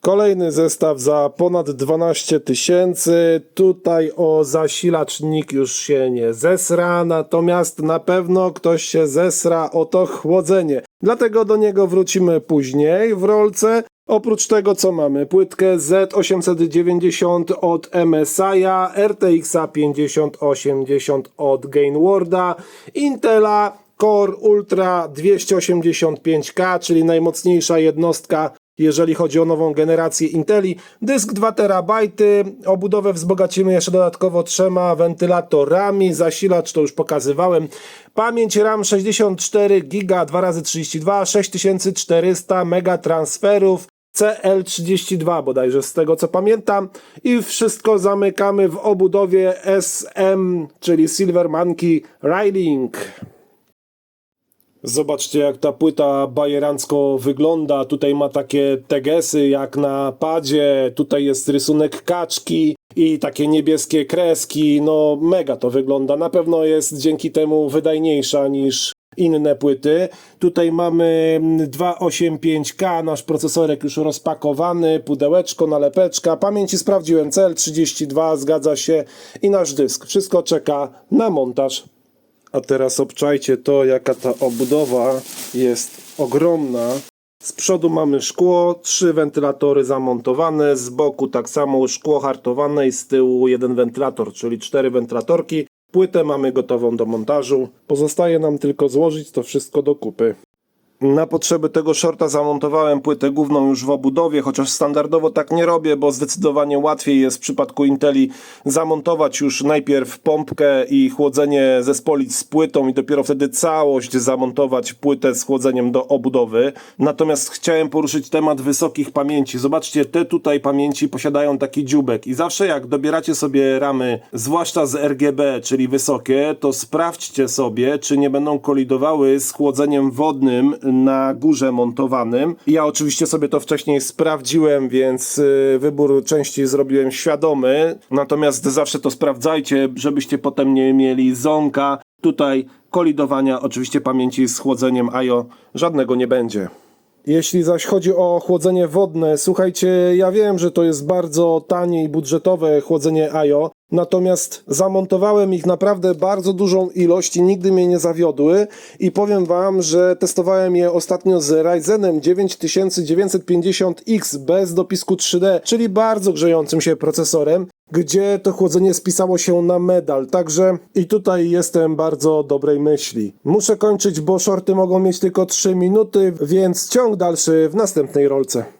Kolejny zestaw za ponad 12 tysięcy. Tutaj o zasilacz nikt już się nie zesra, natomiast na pewno ktoś się zesra o to chłodzenie. Dlatego do niego wrócimy później w rolce. Oprócz tego co mamy? Płytkę Z890 od MSI'a, RTX 5080 od Gainwarda, Intela Core Ultra 285K, czyli najmocniejsza jednostka jeżeli chodzi o nową generację Inteli. Dysk 2 TB, obudowę wzbogacimy jeszcze dodatkowo trzema wentylatorami, zasilacz to już pokazywałem. Pamięć RAM 64 GB 2x32, 6400 MB transferów. CL32 bodajże z tego co pamiętam i wszystko zamykamy w obudowie SM, czyli Silver Monkey Riding. Zobaczcie jak ta płyta bajerancko wygląda. Tutaj ma takie tegesy jak na padzie. Tutaj jest rysunek kaczki i takie niebieskie kreski. No mega to wygląda. Na pewno jest dzięki temu wydajniejsza niż inne płyty. Tutaj mamy 285K, nasz procesorek już rozpakowany, pudełeczko, nalepeczka. Pamięci sprawdziłem, CL32 zgadza się i nasz dysk. Wszystko czeka na montaż. A teraz obczajcie to, jaka ta obudowa jest ogromna. Z przodu mamy szkło, trzy wentylatory zamontowane, z boku tak samo szkło hartowane i z tyłu jeden wentylator, czyli cztery wentylatorki. Płytę mamy gotową do montażu. Pozostaje nam tylko złożyć to wszystko do kupy. Na potrzeby tego shorta zamontowałem płytę główną już w obudowie, chociaż standardowo tak nie robię, bo zdecydowanie łatwiej jest w przypadku Inteli zamontować już najpierw pompkę i chłodzenie zespolić z płytą i dopiero wtedy całość zamontować płytę z chłodzeniem do obudowy. Natomiast chciałem poruszyć temat wysokich pamięci. Zobaczcie, te tutaj pamięci posiadają taki dziubek i zawsze jak dobieracie sobie ramy, zwłaszcza z RGB, czyli wysokie, to sprawdźcie sobie, czy nie będą kolidowały z chłodzeniem wodnym na górze montowanym. Ja oczywiście sobie to wcześniej sprawdziłem, więc y, wybór części zrobiłem świadomy. Natomiast zawsze to sprawdzajcie, żebyście potem nie mieli ząka. Tutaj kolidowania oczywiście pamięci z chłodzeniem IO żadnego nie będzie. Jeśli zaś chodzi o chłodzenie wodne, słuchajcie, ja wiem, że to jest bardzo tanie i budżetowe chłodzenie IO, natomiast zamontowałem ich naprawdę bardzo dużą ilość i nigdy mnie nie zawiodły i powiem wam, że testowałem je ostatnio z Ryzenem 9950X bez dopisku 3D, czyli bardzo grzejącym się procesorem gdzie to chłodzenie spisało się na medal. Także i tutaj jestem bardzo dobrej myśli. Muszę kończyć, bo shorty mogą mieć tylko 3 minuty, więc ciąg dalszy w następnej rolce.